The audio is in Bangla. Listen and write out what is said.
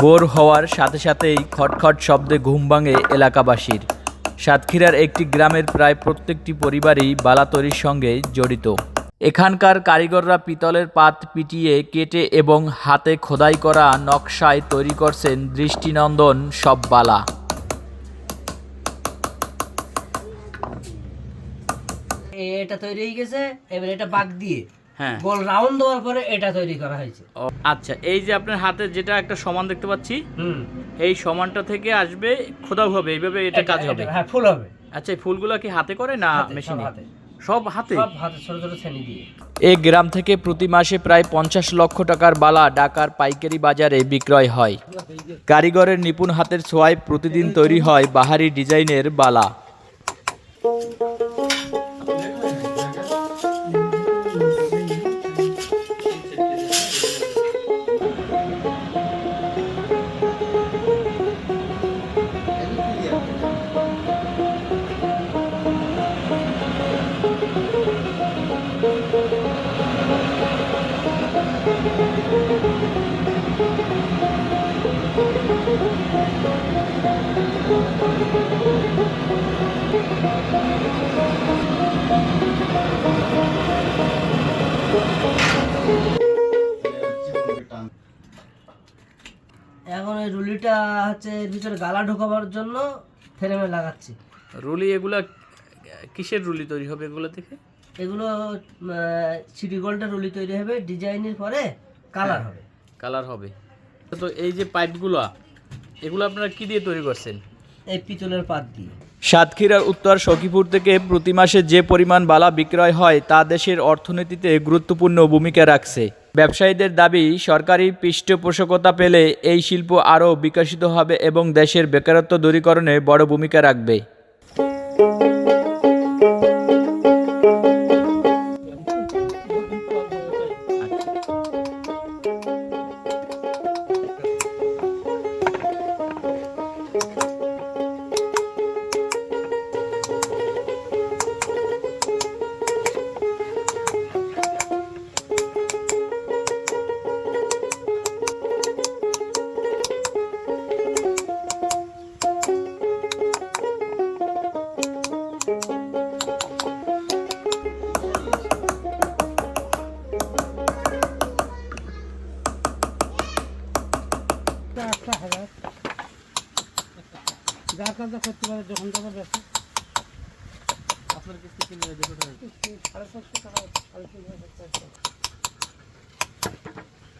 বোর হওয়ার সাথে সাথেই খটখট শব্দে ঘুম ভাঙে এলাকাবাসীর। সাতক্ষীরার একটি গ্রামের প্রায় প্রত্যেকটি পরিবারই বালা তৈরির সঙ্গে জড়িত। এখানকার কারিগররা পিতলের পাত পিটিয়ে কেটে এবং হাতে খোদাই করা নকশায় তৈরি করছেন দৃষ্টিনন্দন সব বালা। এটা তৈরি হয়ে গেছে এবার এটা বাগ দিয়ে। হ্যাঁ। গোল রাউন্ড দেওয়ার পরে এটা তৈরি করা হয়েছে। আচ্ছা এই যে আপনার হাতে যেটা একটা সমান দেখতে পাচ্ছি এই সমানটা থেকে আসবে খোদাও হবে এইভাবে এটা কাজ হবে। হ্যাঁ ফুল হবে। আচ্ছা এই ফুলগুলো কি হাতে করে না মেশিনে। সব হাতে? সব হাতে ছোট ছোট শ্রেণি দিয়ে। এই গ্রাম থেকে প্রতি মাসে প্রায় পঞ্চাশ লক্ষ টাকার বালা ঢাকার পাইকারি বাজারে বিক্রয় হয়। কারিগরের নিপুণ হাতের ছোঁয়ায় প্রতিদিন তৈরি হয় বাহারি ডিজাইনের বালা। এখন এই রুলিটা হচ্ছে ভিতরে গালা ঢোকাবার জন্য ফ্রেমে লাগাচ্ছি। রুলি এগুলা কিসের রুলি তৈরি হবে এগুলো থেকে এগুলো সিটি গোল্ডের রুলি তৈরি হবে ডিজাইনের পরে কালার হবে। কালার হবে। তো এই যে পাইপগুলো এগুলো আপনারা কি দিয়ে তৈরি করছেন? এই পিতলের পাত দিয়ে। সাতক্ষীরার উত্তর সখীপুর থেকে প্রতি মাসে যে পরিমাণ বালা বিক্রয় হয় তা দেশের অর্থনীতিতে গুরুত্বপূর্ণ ভূমিকা রাখছে। ব্যবসায়ীদের দাবি সরকারি পৃষ্ঠপোষকতা পেলে এই শিল্প আরও বিকশিত হবে এবং দেশের বেকারত্ব দূরীকরণে বড় ভূমিকা রাখবে। যার কাজটা করতে পারে যখন টাকা ব্যস্ত। আপনার কিস্তি কিনবে সাড়ে পাঁচশো টাকা তিন হাজার